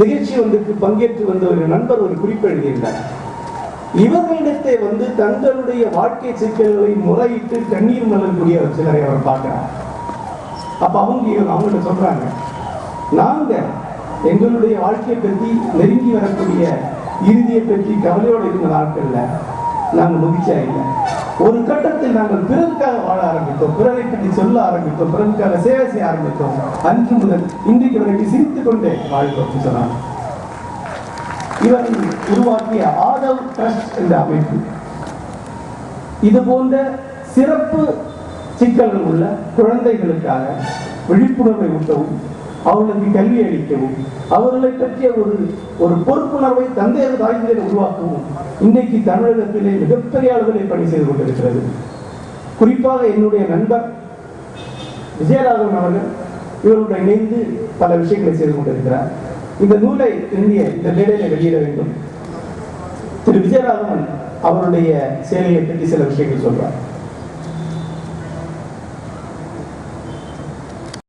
நிகழ்ச்சி ஒன்றுக்கு பங்கேற்று வந்த ஒரு நண்பர் ஒரு குறிப்பு எழுதியிருந்தார். இவர்களிடத்தை வந்து தங்களுடைய வாழ்க்கை சிக்கல்களை முறையிட்டு கண்ணீர் மலரக்கூடிய ஒரு சிலரை அவர் பார்க்கிறார். அப்ப அவங்க அவங்கள்ட்ட சொல்றாங்க நாங்க எங்களுடைய வாழ்க்கையை பற்றி நெருங்கி வரக்கூடிய இறுதியை பற்றி கவலையோடு இருந்த நாட்கள்ல நாங்கள் மகிழ்ச்சியா இல்லை. ஒரு கட்டத்தில் நாங்கள் பிறருக்காக வாழ ஆரம்பித்தோம். பிறரை பற்றி சொல்ல ஆரம்பித்தோம். பிறருக்காக சேவை செய்ய ஆரம்பித்தோம். அன்று முதல் இன்றைக்கு வரைக்கும் சிரித்துக் கொண்டே வாழ்க்கை சொன்னாங்க இவர் உருவாக்கிய ஆதவ் ட்ரஸ்ட் என்ற அமைப்பு. இது போன்ற சிறப்பு சிக்கல்கள் உள்ள குழந்தைகளுக்காக விழிப்புணர்வை ஊட்டவும் அவர்களுக்கு கல்வி அளிக்கவும் அவர்களை பற்றிய ஒரு ஒரு பொறுப்புணர்வை தந்தையர் தாய்ந்தரை உருவாக்கவும் இன்றைக்கு தமிழகத்திலே மிகப்பெரிய அளவில் பணி செய்து கொண்டிருக்கிறது. குறிப்பாக என்னுடைய நண்பர் விஜயராகவன் அவர்கள் இவருடன் இணைந்து பல விஷயங்களை செய்து கொண்டிருக்கிறார். இந்த நூலை இந்திய இந்த மேடையில வெளியிட வேண்டும். திரு. விஜயராகவன் அவருடைய சேவையை பற்றி சில விஷயங்கள் சொல்றார்.